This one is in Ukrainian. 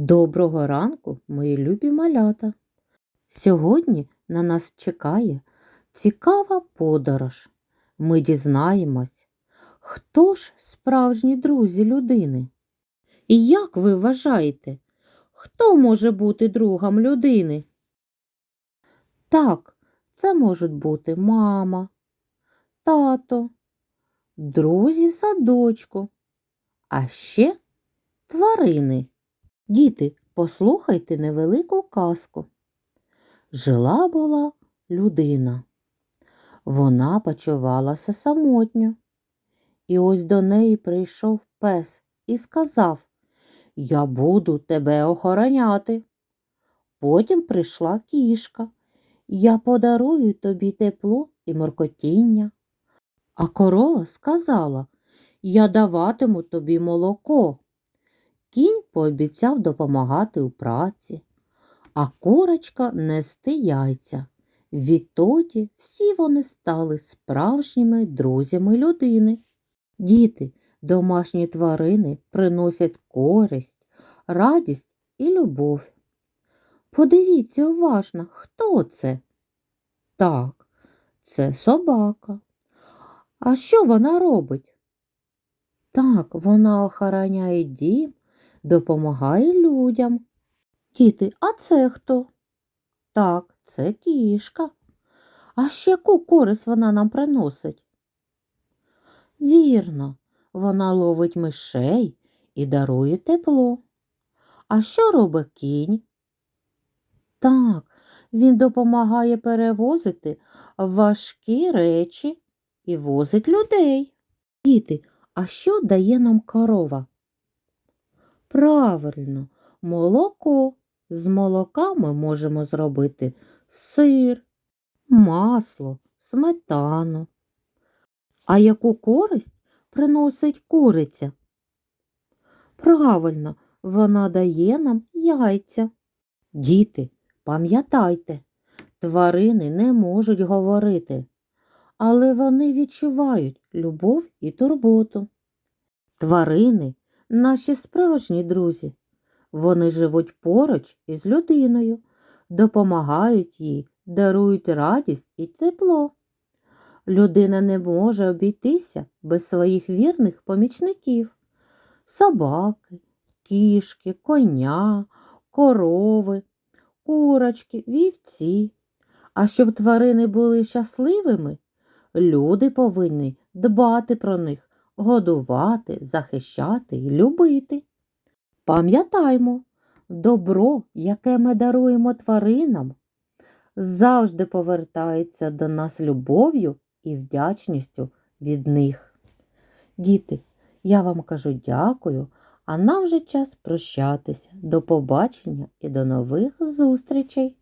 Доброго ранку, мої любі малята. Сьогодні на нас чекає цікава подорож. Ми дізнаємось, хто ж справжні друзі людини. І як ви вважаєте, хто може бути другом людини? Так, це можуть бути мама, тато, друзі в садочку, а ще тварини. Діти, послухайте невелику казку. Жила була людина. Вона почувалася самотньо. І ось до неї прийшов пес і сказав Я буду тебе охороняти. Потім прийшла кішка. Я подарую тобі тепло і моркотіння. А корова сказала Я даватиму тобі молоко. Кінь пообіцяв допомагати у праці, а курочка нести яйця. Відтоді всі вони стали справжніми друзями людини. Діти, домашні тварини приносять користь, радість і любов. Подивіться уважно, хто це? Так, це собака. А що вона робить? Так, вона охороняє дім допомагає людям. Діти, а це хто? Так, це кішка. А ще яку користь вона нам приносить? Вірно, вона ловить мишей і дарує тепло. А що робить кінь? Так, він допомагає перевозити важкі речі і возить людей. Діти, а що дає нам корова? Правильно, молоко. З молока ми можемо зробити сир, масло, сметану. А яку користь приносить куриця? Правильно, вона дає нам яйця. Діти, пам'ятайте, тварини не можуть говорити, але вони відчувають любов і турботу. Тварини наші справжні друзі. Вони живуть поруч із людиною, допомагають їй, дарують радість і тепло. Людина не може обійтися без своїх вірних помічників собаки, кішки, коня, корови, курочки, вівці. А щоб тварини були щасливими, люди повинні дбати про них годувати, захищати і любити. Пам'ятаймо, добро, яке ми даруємо тваринам, завжди повертається до нас любов'ю і вдячністю від них. Діти, я вам кажу дякую, а нам вже час прощатися. До побачення і до нових зустрічей!